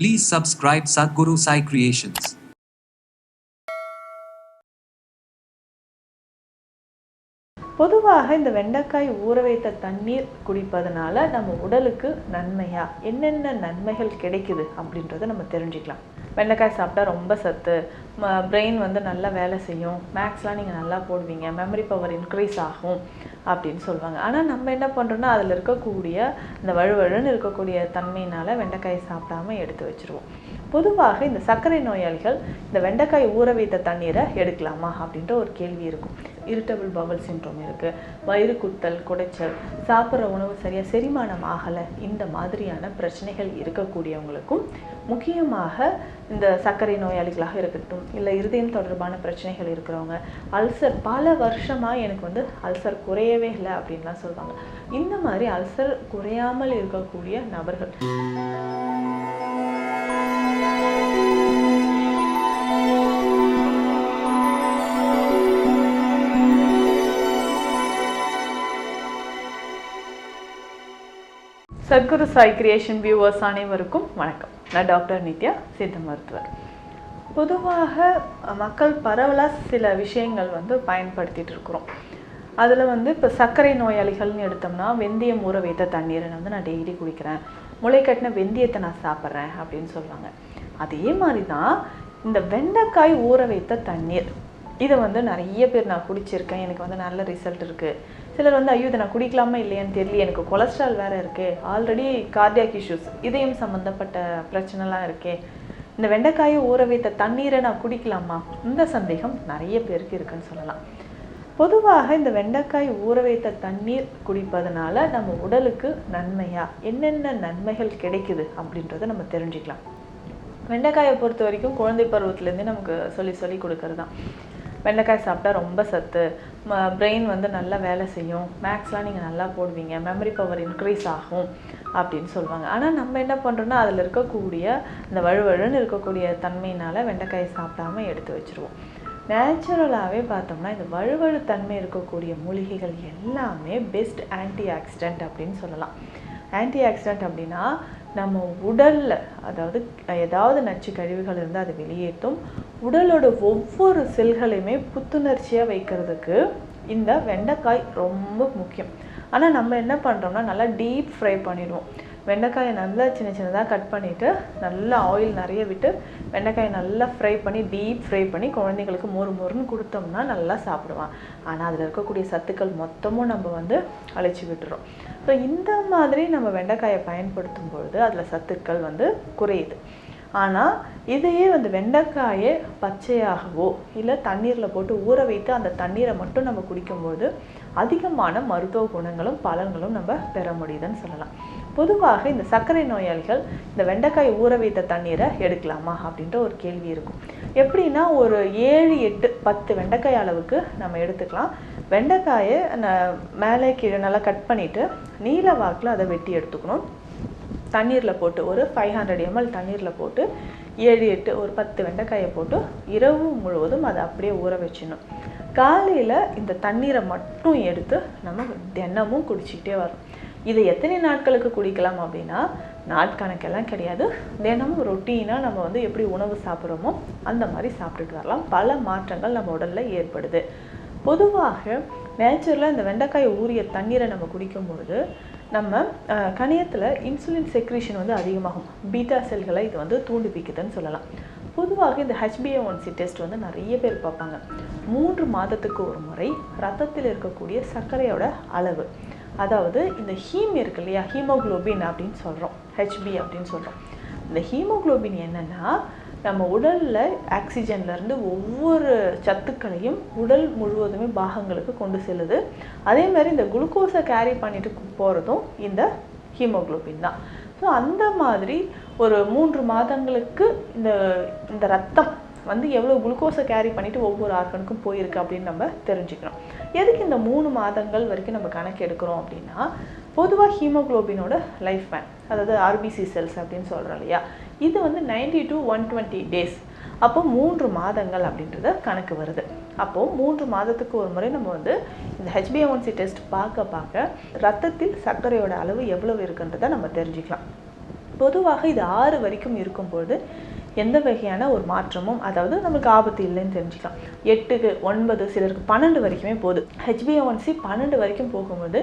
Please subscribe Sadhguru Sai Creations. பொதுவாக இந்த வெண்டைக்காய் ஊற வைத்த தண்ணீர் குடிப்பதனால நம்ம உடலுக்கு நன்மையா என்னென்ன நன்மைகள் கிடைக்குது அப்படின்றத நம்ம தெரிஞ்சுக்கலாம் வெண்டைக்காய் சாப்பிட்டா ரொம்ப சத்து. பிரெயின் வந்து நல்லா வேலை செய்யும். மேக்ஸ்லாம் நீங்கள் நல்லா போடுவீங்க. மெமரி பவர் இன்க்ரீஸ் ஆகும் அப்படின்னு சொல்லுவாங்க. ஆனால் நம்ம என்ன பண்ணுறோன்னா அதில் இருக்கக்கூடிய இந்த வழுவழுன்னு இருக்கக்கூடிய தன்மையினால் வெண்டைக்காய் சாப்பிடாம எடுத்து வச்சுருவோம். பொதுவாக இந்த சர்க்கரை நோயாளிகள் இந்த வெண்டைக்காய் ஊற வைத்த தண்ணீரை எடுக்கலாமா அப்படின்ற ஒரு கேள்வி இருக்கும். இரிட்டபிள் பவல் சின்ரோம் இருக்குது வயிறு குத்தல் குடைச்சல் சாப்பிட்ற உணவு சரியாக செரிமானம் ஆகலை இந்த மாதிரியான பிரச்சனைகள் இருக்கக்கூடியவங்களுக்கும் முக்கியமாக இந்த சர்க்கரை நோயாளிகளாக இருக்கட்டும் இல்லை இருதயம் தொடர்பான பிரச்சனைகள் இருக்கிறவங்க அல்சர் பல வருஷமாக எனக்கு வந்து அல்சர் குறையவே இல்லை அப்படின்லாம் சொல்லுவாங்க இந்த மாதிரி அல்சர் குறையாமல் இருக்கக்கூடிய நபர்கள் சத்குரு சாய் கிரியேஷன் வியூவர்ஸ் அனைவருக்கும் வணக்கம். நான் டாக்டர் நித்யா சித்த மருத்துவர். பொதுவாக மக்கள் பரவலாக சில விஷயங்கள் வந்து பயன்படுத்திட்டு இருக்கிறோம். அதில் வந்து இப்போ சர்க்கரை நோயாளிகள்னு எடுத்தோம்னா வெந்தயம் ஊற வைத்த தண்ணீரை வந்து நான் டெய்லி குடிக்கிறேன். முளைக்கட்டின வெந்தயத்தை நான் சாப்பிட்றேன் அப்படின்னு சொல்லுவாங்க. அதே மாதிரி தான் இந்த வெண்டைக்காய் ஊற வைத்த தண்ணீர் இதை வந்து நிறைய பேர் நான் குடிச்சிருக்கேன். எனக்கு வந்து நல்ல ரிசல்ட் இருக்குது சிலர் வந்து ஐயோ இதை நான் குடிக்கலாமா இல்லையான்னு தெரியல எனக்கு கொலஸ்ட்ரால் வேறு இருக்கே ஆல்ரெடி கார்டியாக் இஷ்யூஸ் இதயம் சம்மந்தப்பட்ட பிரச்சனைலாம் இருக்கே இந்த வெண்டைக்காயை ஊற வைத்த தண்ணீரை நான் குடிக்கலாமா? இந்த சந்தேகம் நிறைய பேருக்கு இருக்குன்னு சொல்லலாம். பொதுவாக இந்த வெண்டைக்காய் ஊற வைத்த தண்ணீர் குடிப்பதனால நம்ம உடலுக்கு நன்மையா என்னென்ன நன்மைகள் கிடைக்குது அப்படின்றத நம்ம தெரிஞ்சுக்கலாம். வெண்டைக்காயை பொறுத்த வரைக்கும் குழந்தை பருவத்துலேருந்தே நமக்கு சொல்லி சொல்லி கொடுக்கறது தான் வெண்டைக்காய் சாப்பிட்டா ரொம்ப சத்து. பிரெயின் வந்து நல்லா வேலை செய்யும். மேக்ஸ்லாம் நீங்கள் நல்லா போடுவீங்க. மெமரி பவர் இன்க்ரீஸ் ஆகும் அப்படின்னு சொல்லுவாங்க. ஆனால் நம்ம என்ன பண்ணுறோன்னா அதில் இருக்கக்கூடிய இந்த வழுவழுன்னு இருக்கக்கூடிய தன்மையினால் வெண்டைக்காயை சாப்பிடாம எடுத்து வச்சுருவோம். நேச்சுரலாகவே பார்த்தோம்னா இந்த வழுவழு தன்மை இருக்கக்கூடிய மூலிகைகள் எல்லாமே பெஸ்ட் ஆன்டி ஆக்சிடென்ட் அப்படின்னு சொல்லலாம். ஆன்டி ஆக்சிடென்ட் அப்படின்னா நம்ம உடலில் அதாவது ஏதாவது நச்சு கழிவுகள் இருந்தால் அது வெளியேற்றும். உடலோட ஒவ்வொரு செல்களையுமே புத்துணர்ச்சியாக வைக்கிறதுக்கு இந்த வெண்டைக்காய் ரொம்ப முக்கியம். ஆனால் நம்ம என்ன பண்ணுறோம்னா நல்லா டீப் ஃப்ரை பண்ணிடுவோம். வெண்டைக்காயை நல்லா சின்ன சின்னதாக கட் பண்ணிவிட்டு நல்லா ஆயில் நிறைய விட்டு வெண்டைக்காயை நல்லா ஃப்ரை பண்ணி டீப் ஃப்ரை பண்ணி குழந்தைங்களுக்கு மொறு மொறுன்னு கொடுத்தோம்னா நல்லா சாப்பிடுவான். ஆனால் அதில் இருக்கக்கூடிய சத்துக்கள் மொத்தமும் நம்ம வந்து அழைச்சி விட்டுறோம். ஸோ இந்த மாதிரி நம்ம வெண்டைக்காயை பயன்படுத்தும் பொழுது அதில் சத்துக்கள் வந்து குறையுது. ஆனால் இதையே வந்து வெண்டைக்காயை பச்சையாகவோ இல்லை தண்ணீரில் போட்டு ஊற வைத்து அந்த தண்ணீரை மட்டும் நம்ம குடிக்கும்போது அதிகமான மருத்துவ குணங்களும் பலன்களும் நம்ம பெற முடியுதுன்னு சொல்லலாம். பொதுவாக இந்த சர்க்கரை நோயாளிகள் இந்த வெண்டைக்காய் ஊற வைத்த தண்ணீரை எடுக்கலாமா அப்படின்ற ஒரு கேள்வி இருக்கும். எப்படின்னா ஒரு ஏழு எட்டு பத்து வெண்டைக்காய் அளவுக்கு நம்ம எடுத்துக்கலாம். வெண்டைக்காயை மேலே கீழே நல்லா கட் பண்ணிவிட்டு நீல வாக்கில் அதை வெட்டி எடுத்துக்கணும். தண்ணீரில் போட்டு ஒரு ஃபைவ் ஹண்ட்ரட் எம்எல் தண்ணீரில் போட்டு ஏழு எட்டு ஒரு பத்து வெண்டைக்காயை போட்டு இரவு முழுவதும் அதை அப்படியே ஊற வச்சிடணும். காலையில் இந்த தண்ணீரை மட்டும் எடுத்து நம்ம தினமும் குடிச்சிக்கிட்டே வரோம் இதை எத்தனை நாட்களுக்கு குடிக்கலாம் அப்படின்னா நாட்கணக்கெல்லாம் கிடையாது. தினமும் ரொட்டீனாக நம்ம வந்து எப்படி உணவு சாப்பிட்றோமோ அந்த மாதிரி சாப்பிட்டுட்டு வரலாம். பல மாற்றங்கள் நம்ம உடலில் ஏற்படுது. பொதுவாக நேச்சுரலாக இந்த வெண்டைக்காய் ஊறிய தண்ணீரை நம்ம குடிக்கும் பொழுது நம்ம கணியத்தில் இன்சுலின் செக்ரேஷன் வந்து அதிகமாகும். பீட்டா செல்களை இது வந்து தூண்டிப்பிக்குதுன்னு சொல்லலாம். பொதுவாக இந்த ஹெச்பிஏ ஒன்சி டெஸ்ட் வந்து நிறைய பேர் பார்ப்பாங்க. மூன்று மாதத்துக்கு ஒரு முறை ரத்தத்தில் இருக்கக்கூடிய சர்க்கரையோட அளவு. அதாவது இந்த ஹீம் இருக்கு இல்லையா? ஹீமோக்ளோபின் அப்படின்னு சொல்கிறோம் ஹெச்பி அப்படின்னு சொல்கிறோம் இந்த ஹீமோக்ளோபின் என்னென்னா நம்ம உடலில் ஆக்சிஜன்லேருந்து ஒவ்வொரு சத்துக்களையும் உடல் முழுவதுமே பாகங்களுக்கு கொண்டு செல்லுது. அதே மாதிரி இந்த குளுக்கோஸை கேரி பண்ணிட்டு போகிறதும் இந்த ஹீமோக்ளோபின் தான். ஸோ அந்த மாதிரி ஒரு மூன்று மாதங்களுக்கு இந்த இந்த ரத்தம் வந்து எவ்வளோ குளுக்கோஸை கேரி பண்ணிவிட்டு ஒவ்வொரு ஆர்கனுக்கும் போயிருக்கு அப்படின்னு நம்ம தெரிஞ்சுக்கணும் எதுக்கு இந்த மூணு மாதங்கள் வரைக்கும் நம்ம கணக்கு எடுக்கிறோம் அப்படின்னா பொதுவாக ஹீமோக்ளோபினோட லைஃப் பேன் அதாவது ஆர்பிசி செல்ஸ் அப்படின்னு சொல்கிறோம் இல்லையா? இது வந்து ninety to one twenty days அப்போ மூன்று மாதங்கள் அப்படின்றத கணக்கு வருது. அப்போது மூன்று மாதத்துக்கு ஒரு முறை நம்ம வந்து இந்த ஹெச்பிஎன்சி டெஸ்ட் பார்க்க பார்க்க ரத்தத்தில் சர்க்கரையோட அளவு எவ்வளவு இருக்குன்றதை நம்ம தெரிஞ்சுக்கலாம். பொதுவாக இது ஆறு வரைக்கும் இருக்கும்போது எந்த வகையான ஒரு மாற்றமும் அதாவது நமக்கு ஆபத்து இல்லைன்னு தெரிஞ்சுக்கலாம். எட்டுக்கு ஒன்பது சிலருக்கு பன்னெண்டு வரைக்குமே போகுது. ஹெச்பிஏஒன்சி பன்னெண்டு வரைக்கும் போகும்போது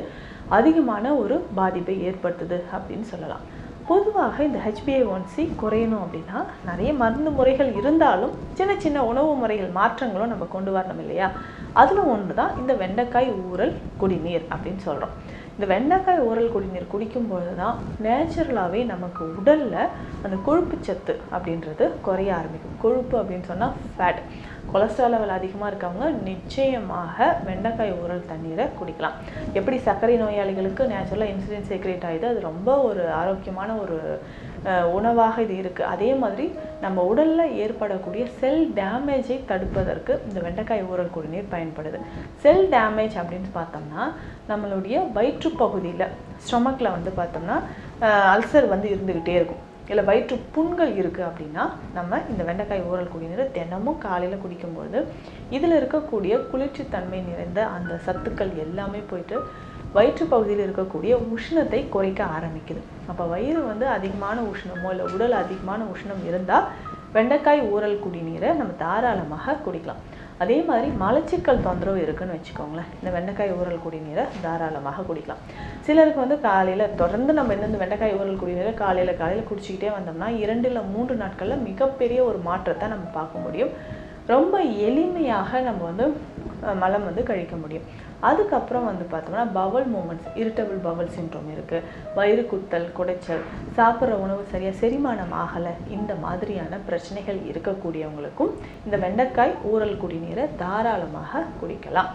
அதிகமான ஒரு பாதிப்பை ஏற்படுத்துது அப்படின்னு சொல்லலாம். பொதுவாக இந்த ஹெச்பிஏஒன்சி குறையணும் அப்படின்னா நிறைய மருந்து முறைகள் இருந்தாலும் சின்ன சின்ன உணவு முறைகள் மாற்றங்களும் நம்ம கொண்டு வரணும் இல்லையா? அதில் ஒன்று தான் இந்த வெண்டைக்காய் ஊறல் குடிநீர் அப்படின்னு சொல்கிறோம் இந்த வெண்டைக்காய் ஊரல் குடிநீர் குடிக்கும்பொழுது தான் நேச்சுரலாகவே நமக்கு உடலில் அந்த கொழுப்பு சத்து அப்படின்றது குறைய ஆரம்பிக்கும். கொழுப்பு அப்படின்னு சொன்னால் ஃபேட் கொலஸ்ட்ரால் லெவல் அதிகமாக இருக்கவங்க நிச்சயமாக வெண்டைக்காய் ஊரல் தண்ணீரை குடிக்கலாம். எப்படி சர்க்கரை நோயாளிகளுக்கு நேச்சுரலாக இன்சுலின் சீக்ரேட் ஆகிது அது ரொம்ப ஒரு ஆரோக்கியமான ஒரு உணவாக இது இருக்குது அதே மாதிரி நம்ம உடலில் ஏற்படக்கூடிய செல் டேமேஜை தடுப்பதற்கு இந்த வெண்டைக்காய் ஊறல் குடிநீர் பயன்படுது. செல் டேமேஜ் அப்படின்னு பார்த்தோம்னா நம்மளுடைய வயிற்றுப்பகுதியில் ஸ்டொமக்கில் வந்து பார்த்தோம்னா அல்சர் வந்து இருந்துக்கிட்டே இருக்கும். இல்லை வயிற்று புண்கள் இருக்குது அப்படின்னா நம்ம இந்த வெண்டைக்காய் ஊறல் குடிநீரை தினமும் காலையில் குடிக்கும்போது இதில் இருக்கக்கூடிய குளிர்ச்சித்தன்மை நிறைந்த அந்த சத்துக்கள் எல்லாமே போயிட்டு வயிற்று பகுதியில் இருக்கக்கூடிய உஷ்ணத்தை குறைக்க ஆரம்பிக்குது. அப்போ வயிறு வந்து அதிகமான உஷ்ணமோ இல்லை உடல் அதிகமான உஷ்ணம் இருந்தால் வெண்டைக்காய் ஊறல் குடிநீரை நம்ம தாராளமாக குடிக்கலாம். அதே மாதிரி மலச்சிக்கல் தொந்தரவு இருக்குன்னு வச்சுக்கோங்களேன். இந்த வெண்டைக்காய் ஊறல் குடிநீரை தாராளமாக குடிக்கலாம். சிலருக்கு வந்து காலையில் தொடர்ந்து நம்ம இந்த வெண்டைக்காய் ஊறல் குடிநீரை காலையில் காலையில் குடிச்சிக்கிட்டே வந்தோம்னா இரண்டு இல்லை மூன்று நாட்களில் மிகப்பெரிய ஒரு மாற்றத்தை நம்ம பார்க்க முடியும். ரொம்ப எளிமையாக நம்ம வந்து மலம் வந்து கழிக்க முடியும். அதுக்கப்புறம் வந்து பார்த்தோம்னா bowel movements irritable bowel syndrome இருக்குது வயிறு குத்தல் குடைச்சல் சாப்பிட்ற உணவு சரியாக செரிமானம் ஆகலை இந்த மாதிரியான பிரச்சனைகள் இருக்கக்கூடியவங்களுக்கும் இந்த வெண்டைக்காய் ஊறல் குடிநீரை தாராளமாக குடிக்கலாம்.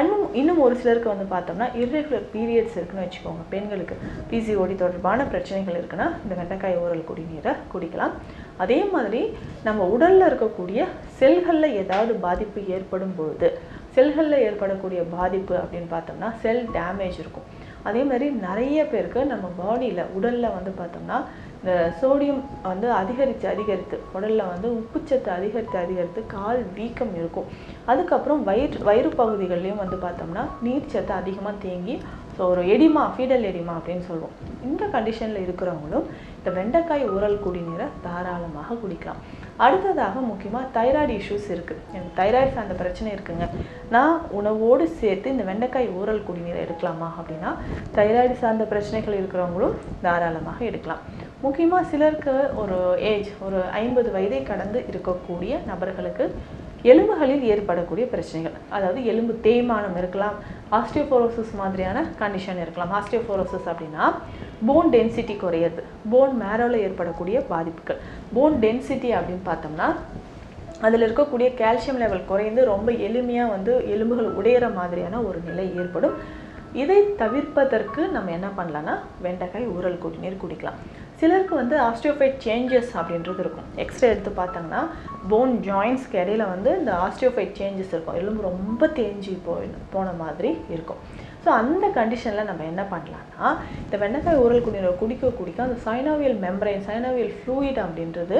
இன்னும் இன்னும் ஒரு சிலருக்கு வந்து பார்த்தோம்னா இர்ரெகுலர் பீரியட்ஸ் இருக்குன்னு வச்சுக்கோங்க. பெண்களுக்கு பிசிஓடி தொடர்பான பிரச்சனைகள் இருக்குன்னா இந்த வெண்டைக்காய் ஊரல் குடிநீரை குடிக்கலாம். அதே மாதிரி நம்ம உடலில் இருக்கக்கூடிய செல்களில் ஏதாவது பாதிப்பு ஏற்படும் பொழுது செல்களில் ஏற்படக்கூடிய பாதிப்பு அப்படின்னு பார்த்தோம்னா செல் டேமேஜ் இருக்கும். அதே மாதிரி நிறைய பேருக்கு நம்ம பாடியில் உடலில் வந்து பார்த்தோம்னா இந்த சோடியம் வந்து அதிகரித்து அதிகரித்து உடலில் வந்து உப்புச்சத்து அதிகரித்து அதிகரித்து கால் வீக்கம் இருக்கும். அதுக்கப்புறம் வயிறு வயிறு பகுதிகள்லையும் வந்து பார்த்தோம்னா நீர்ச்சத்து அதிகமாக தேங்கி ஸோ ஒரு எடிமா ஃபீடல் எடிமா அப்படின்னு சொல்லுவோம். இந்த கண்டிஷனில் இருக்கிறவங்களும் இந்த வெண்டைக்காய் ஊறல் குடிநீரை தாராளமாக குடிக்கலாம். அடுத்ததாக முக்கியமாக தைராய்டு இஷ்யூஸ் இருக்குது எனக்கு தைராய்டு சார்ந்த பிரச்சனை இருக்குங்க. நான் உணவோடு சேர்த்து இந்த வெண்டைக்காய் ஊறல் குடிநீரை எடுக்கலாமா அப்படின்னா தைராய்டு சார்ந்த பிரச்சனைகள் இருக்கிறவங்களும் தாராளமாக எடுக்கலாம். முக்கியமாக சிலருக்கு ஒரு ஏஜ் ஒரு ஐம்பது வயதை கடந்து இருக்கக்கூடிய நபர்களுக்கு எலும்புகளில் ஏற்படக்கூடிய பிரச்சனைகள். அதாவது எலும்பு தேய்மானம் இருக்கலாம் ஆஸ்டியோபோரோசிஸ் மாதிரியான கண்டிஷன் இருக்கலாம். ஆஸ்டியோபோரோசிஸ் அப்படின்னா போன் டென்சிட்டி குறையிறது. போன் மேரோவில் ஏற்படக்கூடிய பாதிப்புகள். போன் டென்சிட்டி அப்படின்னு பார்த்தோம்னா அதில் இருக்கக்கூடிய கால்சியம் லெவல் குறைந்து ரொம்ப எளிமையாக வந்து எலும்புகள் உடையிற மாதிரியான ஒரு நிலை ஏற்படும். இதை தவிர்ப்பதற்கு நம்ம என்ன பண்ணலான்னா வெண்டைக்காய் ஊறல் குடிநீர் குடிக்கலாம். சிலருக்கு வந்து ஆஸ்டியோஃபைட் சேஞ்சஸ் அப்படின்றது இருக்கும். எக்ஸ்ரே எடுத்து பார்த்தாங்கன்னா போன் ஜாயின்ஸ்க்கு இடையில வந்து இந்த ஆஸ்டியோஃபைட் சேஞ்சஸ் இருக்கும். எலும்பு ரொம்ப தேஞ்சி போய் போன மாதிரி இருக்கும். ஸோ அந்த கண்டிஷனில் நம்ம என்ன பண்ணலாம்னா இந்த வெண்டைக்காய் ஊரல் குடிநீரை குடிக்க குடிக்க அந்த சைனாவியல் மெம்பரைன் சைனாவியல் ஃப்ளூயிட் அப்படின்றது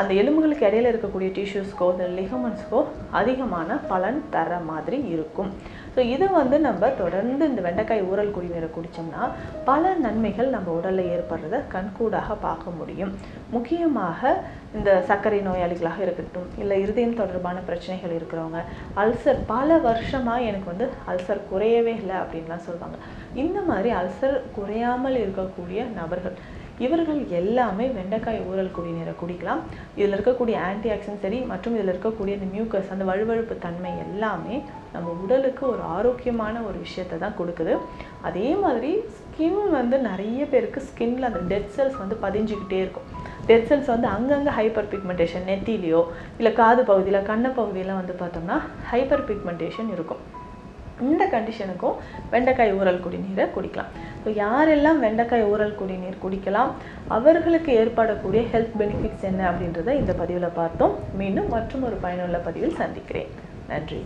அந்த எலும்புகளுக்கு இடையில இருக்கக்கூடிய டிஷ்யூஸ்க்கோ இந்த லிகமெண்ட்ஸ்க்கோ அதிகமான பலன் தர மாதிரி இருக்கும். ஸோ இதை வந்து நம்ம தொடர்ந்து இந்த வெண்டைக்காய் ஊறல் குடிநீரை குடித்தோம்னா பல நன்மைகள் நம்ம உடலில் ஏற்படுறத கண்கூடாக பார்க்க முடியும். முக்கியமாக இந்த சர்க்கரை நோயாளிகளாக இருக்கட்டும் இல்லை இருதயம் தொடர்பான பிரச்சனைகள் இருக்கிறவங்க அல்சர் பல வருஷமாக எனக்கு வந்து அல்சர் குறையவே இல்லை அப்படின்லாம் சொல்லுவாங்க இந்த மாதிரி அல்சர் குறையாமல் இருக்கக்கூடிய நபர்கள் இவர்கள் எல்லாமே வெண்டைக்காய் ஊறல் குடிநீரை குடிக்கலாம். இதில் இருக்கக்கூடிய ஆன்டி ஆக்சன் சரி மற்றும் இதில் இருக்கக்கூடிய இந்த மியூக்கஸ் அந்த வழுவழுப்பு தன்மை எல்லாமே நம்ம உடலுக்கு ஒரு ஆரோக்கியமான ஒரு விஷயத்தை தான் கொடுக்குது. அதே மாதிரி ஸ்கின் வந்து நிறைய பேருக்கு ஸ்கின்ல அந்த டெட் செல்ஸ் வந்து பதிஞ்சுக்கிட்டே இருக்கும். டெட் செல்ஸ் வந்து அங்கங்கே ஹைப்பர் பிக்மெண்டேஷன் நெத்திலையோ இல்லை காது பகுதியில் கண்ண பகுதியெல்லாம் வந்து பார்த்தோம்னா ஹைப்பர் பிக்மெண்டேஷன் இருக்கும். இந்த கண்டிஷனுக்கும் வெண்டைக்காய் ஊரல் குடிநீரை குடிக்கலாம். ஸோ யாரெல்லாம் வெண்டைக்காய் ஊறல் குடிநீர் குடிக்கலாம் அவர்களுக்கு ஏற்படக்கூடிய ஹெல்த் பெனிஃபிட்ஸ் என்ன அப்படின்றத இந்த பதிவில் பார்த்தோம். மீண்டும் மற்றும் ஒரு பயனுள்ள பதிவில் சந்திக்கிறேன். நன்றி.